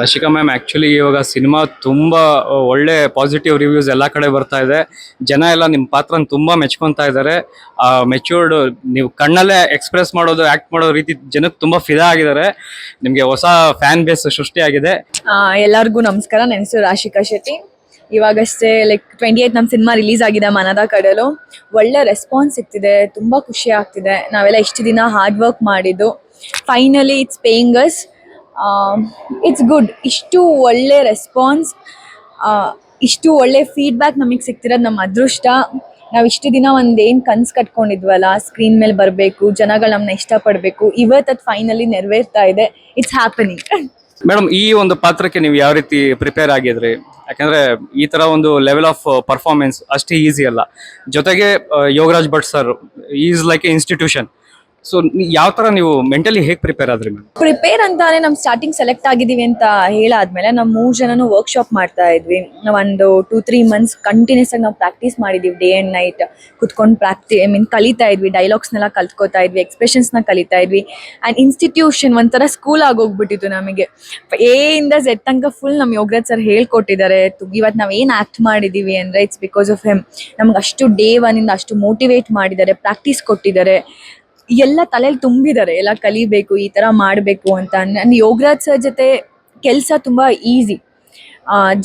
Rashika ma'am actually ಇವಾಗ cinema ತುಂಬ ಒಳ್ಳೆ ಪಾಸಿಟಿವ್ ರಿವ್ಯೂಸ್ ಎಲ್ಲ ಕಡೆ ಬರ್ತಾ ಇದೆ. ಜನ ಎಲ್ಲ ನಿಮ್ಮ ಪಾತ್ರನ ತುಂಬ ಮೆಚ್ಕೊತಾ ಇದ್ದಾರೆ. ಮೆಚ್ಯೂರ್ಡ್ ನೀವು ಕಣ್ಣಲ್ಲೇ ಎಕ್ಸ್ಪ್ರೆಸ್ ಮಾಡೋದು ಆ್ಯಕ್ಟ್ ಮಾಡೋ ರೀತಿ ಜನಕ್ಕೆ ತುಂಬ ಫಿದಾ ಆಗಿದ್ದಾರೆ. ನಿಮಗೆ ಹೊಸ ಫ್ಯಾನ್ ಬೇಸ್ ಸೃಷ್ಟಿಯಾಗಿದೆ ಆ, ಎಲ್ಲರಿಗೂ ನಮಸ್ಕಾರ. ನನ್ನ ಹೆಸರು ರಾಶಿಕಾ ಶೆಟ್ಟಿ. ಇವಾಗಷ್ಟೇ ಲೈಕ್ ಟ್ವೆಂಟಿ ಏಯ್ಟ್ ನಮ್ಮ ಸಿನಿಮಾ ರಿಲೀಸ್ ಆಗಿದೆ ಮನದ ಕಡಲು. ಒಳ್ಳೆ ರೆಸ್ಪಾನ್ಸ್ ಸಿಗ್ತಿದೆ ತುಂಬ ಖುಷಿ ಆಗ್ತಿದೆ. ನಾವೆಲ್ಲ ಇಷ್ಟು ದಿನ ಹಾರ್ಡ್ ವರ್ಕ್ ಮಾಡಿದ್ದು. Finally it's paying us it's good ಇಷ್ಟು ಒಳ್ಳೆ ರೆಸ್ಪಾನ್ಸ್ ಇಷ್ಟು ಒಳ್ಳೆ ಫೀಡ್ಬ್ಯಾಕ್ ನಮಗೆ ಸಿಗ್ತಿರೋದು ನಮ್ಮ ಅದೃಷ್ಟ. ನಾವು ಇಷ್ಟು ದಿನ ಒಂದೇನು ಕನ್ಸು ಕಟ್ಕೊಂಡಿದ್ವಲ್ಲ ಸ್ಕ್ರೀನ್ ಮೇಲೆ ಬರಬೇಕು, ಜನಗಳು ನಮ್ಮನ್ನ ಇಷ್ಟಪಡಬೇಕು ಇವತ್ತು ಅದು ಫೈನಲಿ ನೆರವೇರ್ತಾ ಇದೆ. ಇಟ್ಸ್ ಹ್ಯಾಪನಿಂಗ್ ಮೇಡಮ್ ಈ ಒಂದು ಪಾತ್ರಕ್ಕೆ ನೀವು ಯಾವ ರೀತಿ ಪ್ರಿಪೇರ್ ಆಗಿದ್ರಿ? ಯಾಕಂದ್ರೆ ಈ ತರ ಒಂದು ಲೆವೆಲ್ ಆಫ್ ಪರ್ಫಾರ್ಮೆನ್ಸ್ ಅಷ್ಟೇ ಈಸಿ ಅಲ್ಲ. ಜೊತೆಗೆ Yogaraj Bhat sir is like a institution so ಯಾವ ತರ ನೀವು ಮೆಂಟಲಿ ಹೇಗೆ ಪ್ರಿಪೇರ್ ಆದ್ರಿ ಮ್ಯಾಮ್ ಪ್ರಿಪೇರ್ ಅಂತಾನೆ ನಮ್ ಸ್ಟಾರ್ಟಿಂಗ್ ಸೆಲೆಕ್ಟ್ ಆಗಿದೀವಿ ಅಂತ ಹೇಳಾದ್ಮೇಲೆ ನಾವು ಮೂರ್ ಜನನು ವರ್ಕ್ಶಾಪ್ ಮಾಡ್ತಾ ಇದ್ವಿ. ಒಂದು ಟೂ ತ್ರೀ ಮಂತ್ಸ್ ಕಂಟಿನ್ಯೂಸ್ ಆಗಿ ನಾವು ಪ್ರಾಕ್ಟೀಸ್ ಮಾಡಿದೀವಿ ಡೇ ಅಂಡ್ ನೈಟ್ ಕುತ್ಕೊಂಡು ಪ್ರಾಕ್ಟಿ ಐ ಮೀನ್ ಕಲಿತಾ ಇದ್ವಿ ಡೈಲಾಗ್ಸ್ ಡೈಲಾಗ್ಸ್ನೆಲ್ಲ ಕಲ್ತ್ಕೋತಾ ಇದ್ವಿ ಎಕ್ಸ್ಪ್ರೆಷನ್ಸ್ನ ಕಲಿತಾ ಇದ್ವಿ. ಅಂಡ್ ಇನ್ಸ್ಟಿಟ್ಯೂಷನ್ ಒಂಥರ ಸ್ಕೂಲ್ ಆಗೋಗ್ಬಿಟ್ಟಿತ್ತು ನಮಗೆ. ಎ ಇಂದ ಝೆಡ್ ತನಕ ಫುಲ್ ನಮ್ಮ ಯೋಗರಾಜ್ ಸರ್ ಹೇಳ್ಕೊಟ್ಟಿದ್ದಾರೆ ಇವತ್ತು ನಾವು ಏನು ಆಕ್ಟ್ ಮಾಡಿದೀವಿ ಅಂದ್ರೆ ಇಟ್ಸ್ ಬಿಕಾಸ್ ಆಫ್ ಹೆಮ್ ನಮ್ಗೆ ಅಷ್ಟು ಡೇ ಒನ್ನಿಂದ ಅಷ್ಟು ಮೋಟಿವೇಟ್ ಮಾಡಿದ್ದಾರೆ ಪ್ರಾಕ್ಟೀಸ್ ಕೊಟ್ಟಿದ್ದಾರೆ. ಎಲ್ಲ ತಲೆಯಲ್ಲಿ ತುಂಬಿದ್ದಾರೆ ಎಲ್ಲ ಕಲಿಬೇಕು, ಈ ತರ ಮಾಡಬೇಕು ಅಂತ. ನನ್ನ ಯೋಗರಾಜ್ ಸರ್ ಜೊತೆ ಕೆಲಸ ತುಂಬಾ ಈಸಿ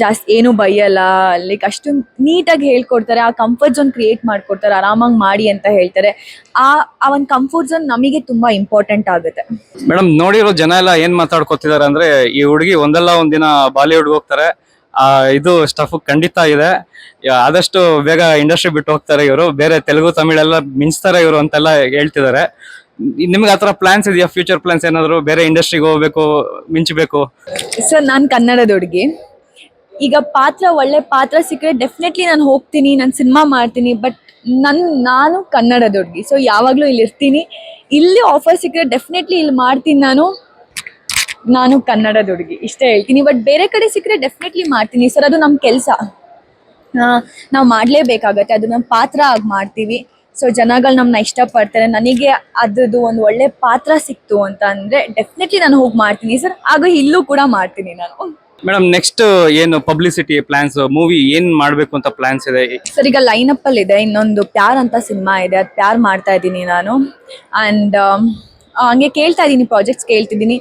ಜಾಸ್ತಿ ಏನು ಬೈಯಲ್ಲ ಲೈಕ್ ಅಷ್ಟು ನೀಟಾಗಿ ಹೇಳ್ಕೊಡ್ತಾರೆ. ಆ ಕಂಫರ್ಟ್ ಝೋನ್ ಕ್ರಿಯೇಟ್ ಮಾಡ್ಕೊಡ್ತಾರೆ. ಆರಾಮಾಗಿ ಮಾಡಿ ಅಂತ ಹೇಳ್ತಾರೆ. ಆ ಆ ಒಂದು ಕಂಫರ್ಟ್ ಝೋನ್ ನಮಗೆ ತುಂಬಾ ಇಂಪಾರ್ಟೆಂಟ್ ಆಗುತ್ತೆ. ಮೇಡಮ್ ನೋಡಿರೋ ಜನ ಎಲ್ಲ ಏನ್ ಮಾತಾಡ್ಕೊತಿದ್ದಾರೆ ಅಂದ್ರೆ ಈ ಹುಡುಗಿ ಒಂದಲ್ಲ ಒಂದಿನ ಬಾಲಿವುಡ್ ಹೋಗ್ತಾರೆ. ಇದು ಸ್ಟಫ್ ಖಂಡಿತ ಇದೆ. ಆದಷ್ಟು ಬೇಗ ಇಂಡಸ್ಟ್ರಿ ಬಿಟ್ಟು ಹೋಗ್ತಾರೆ ಇವರು. ಬೇರೆ ತೆಲುಗು, ತಮಿಳೆಲ್ಲ ಮಿಂಚ್ತಾರೆ ಇವರು ಅಂತೆಲ್ಲ ಹೇಳ್ತಿದ್ದಾರೆ. ನಿಮ್ಗೆ ಆತರ ಪ್ಲಾನ್ಸ್ ಇದೆಯಾ? ಫ್ಯೂಚರ್ ಪ್ಲಾನ್ಸ್ ಏನಾದ್ರು? ಬೇರೆ ಇಂಡಸ್ಟ್ರಿಗೆ ಹೋಗ್ಬೇಕು, ಮಿಂಚಬೇಕು? ಸರ್, ನಾನು ಕನ್ನಡದ ಹುಡುಗಿ. ಈಗ ಪಾತ್ರ, ಒಳ್ಳೆ ಪಾತ್ರ ಸಿಕ್ಕರೆ ಡೆಫಿನೆಟ್ಲಿ ನಾನು ಹೋಗ್ತೀನಿ, ನಾನು ಸಿನಿಮಾ ಮಾಡ್ತೀನಿ ಬಟ್ ನನ್, ನಾನು ಕನ್ನಡದ ಹುಡುಗಿ. ಸೊ ಯಾವಾಗಲೂ ಇಲ್ಲಿ ಇರ್ತೀನಿ ಇಲ್ಲಿ ಆಫರ್ ಸಿಕ್ಕರೆ ಡೆಫಿನೆಟ್ಲಿ ಇಲ್ಲಿ ಮಾಡ್ತೀನಿ ನಾನು. ನಾನು ಕನ್ನಡದ ಹುಡುಗಿ ಇಷ್ಟೇ ಹೇಳ್ತೀನಿ. ಬಟ್ ಬೇರೆ ಕಡೆ ಸಿಕ್ಕರೆ ಡೆಫಿನೆಟ್ಲಿ ಮಾಡ್ತೀನಿ. ಸರ್ ಅದು ನಮ್ಮ ಕೆಲಸ. ನಾವು ಮಾಡಲೇಬೇಕಾಗತ್ತೆ. ಅದು ನಮ್ಮ ಪಾತ್ರ ಆಗಿ ಮಾಡ್ತೀವಿ. ಸೊ ಜನಗಳು ನಮ್ಮನ್ನ ಇಷ್ಟಪಡ್ತಾರೆ. ನನಗೆ ಅದ್ರದ್ದು ಒಂದು ಒಳ್ಳೆ ಪಾತ್ರ ಸಿಕ್ತು ಅಂತ ಅಂದರೆ ಡೆಫಿನೆಟ್ಲಿ ನಾನು ಹೋಗಿ ಮಾಡ್ತೀನಿ ಸರ್ ಆಗ ಇಲ್ಲೂ ಕೂಡ ಮಾಡ್ತೀನಿ ನಾನು. ಮೇಡಮ್ ನೆಕ್ಸ್ಟ್ ಏನು ಪಬ್ಲಿಸಿಟಿ ಪ್ಲಾನ್ಸ್ ಮೂವಿ ಏನ್ ಮಾಡ್ಬೇಕು ಅಂತ ಪ್ಲಾನ್ಸ್ ಇದೆ? ಸರ್ ಈಗ ಲೈನ್ ಅಪ್ ಅಲ್ಲಿ ಇದೆ. ಇನ್ನೊಂದು ಪ್ಯಾರ್ ಅಂತ ಸಿನಿಮಾ ಇದೆ. ಅದು ಪ್ಯಾರ್ ಮಾಡ್ತಾ ಇದ್ದೀನಿ ನಾನು. ಆ್ಯಂಡ್ ಹಂಗೆ ಕೇಳ್ತಾ ಇದ್ದೀನಿ ಪ್ರಾಜೆಕ್ಟ್ಸ್ ಕೇಳ್ತಿದ್ದೀನಿ.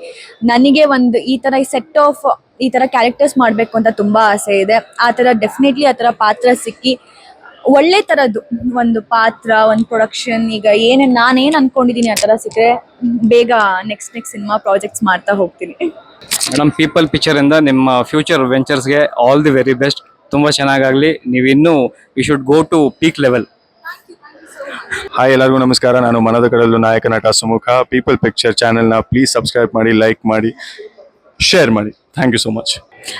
ನನಗೆ ಒಂದು ಈ ಥರ ಸೆಟ್ ಆಫ್ ಈ ಥರ ಕ್ಯಾರೆಕ್ಟರ್ಸ್ ಮಾಡಬೇಕು ಅಂತ ತುಂಬ ಆಸೆ ಇದೆ. ಆ ಥರ ಡೆಫಿನೆಟ್ಲಿ ಆ ಥರ ಪಾತ್ರ ಸಿಕ್ಕಿ ಒಳ್ಳೆ ಥರದ್ದು ಒಂದು ಪಾತ್ರ, ಒಂದು ಪ್ರೊಡಕ್ಷನ್ ಈಗ ಏನೇನು ನಾನೇನು ಅಂದ್ಕೊಂಡಿದ್ದೀನಿ ಆ ಥರ ಸಿಕ್ಕರೆ ಬೇಗ ನೆಕ್ಸ್ಟ್ ನೆಕ್ಸ್ಟ್ ಸಿನಿಮಾ ಪ್ರಾಜೆಕ್ಟ್ಸ್ ಮಾಡ್ತಾ ಹೋಗ್ತೀನಿ. ಮೇಡಮ್ ಪೀಪಲ್ ಪಿಕ್ಚರ್ ಇಂದ ನಿಮ್ಮ ಫ್ಯೂಚರ್ ವೆಂಚರ್ಸ್ಗೆ ಆಲ್ ದಿ ವೆರಿ ಬೆಸ್ಟ್ ತುಂಬಾ ಚೆನ್ನಾಗಾಗಲಿ ನೀವು ಇನ್ನೂ you should go to peak level hi ಎಲ್ಲರಿಗೂ ನಮಸ್ಕಾರ. ನಾನು ಮನದ ಕಡಲು ನಾಯಕ ನಟ ಸುಮುಖ. ಪೀಪಲ್ ಪಿಕ್ಚರ್ ಚಾನೆಲ್ನ ಪ್ಲೀಸ್ ಸಬ್ಸ್ಕ್ರೈಬ್ ಮಾಡಿ ಲೈಕ್ ಮಾಡಿ ಶೇರ್ ಮಾಡಿ. Thank you so much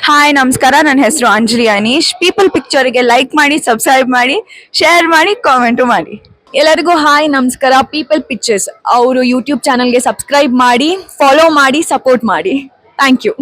hi ನಮಸ್ಕಾರ. ನನ್ನ ಹೆಸರು ಅಂಜಲಿ ಅನೀಶ್. ಪೀಪಲ್ ಪಿಕ್ಚರ್ಗೆ ಲೈಕ್ ಮಾಡಿ ಸಬ್ಸ್ಕ್ರೈಬ್ ಮಾಡಿ ಶೇರ್ ಮಾಡಿ ಕಾಮೆಂಟು ಮಾಡಿ. ಎಲ್ಲರಿಗೂ ಹಾಯ್ ನಮಸ್ಕಾರ. ಪೀಪಲ್ ಪಿಕ್ಚರ್ಸ್ ಅವರು ಯೂಟ್ಯೂಬ್ ಚಾನಲ್ಗೆ ಸಬ್ಸ್ಕ್ರೈಬ್ ಮಾಡಿ ಫಾಲೋ ಮಾಡಿ ಸಪೋರ್ಟ್ ಮಾಡಿ. Thank you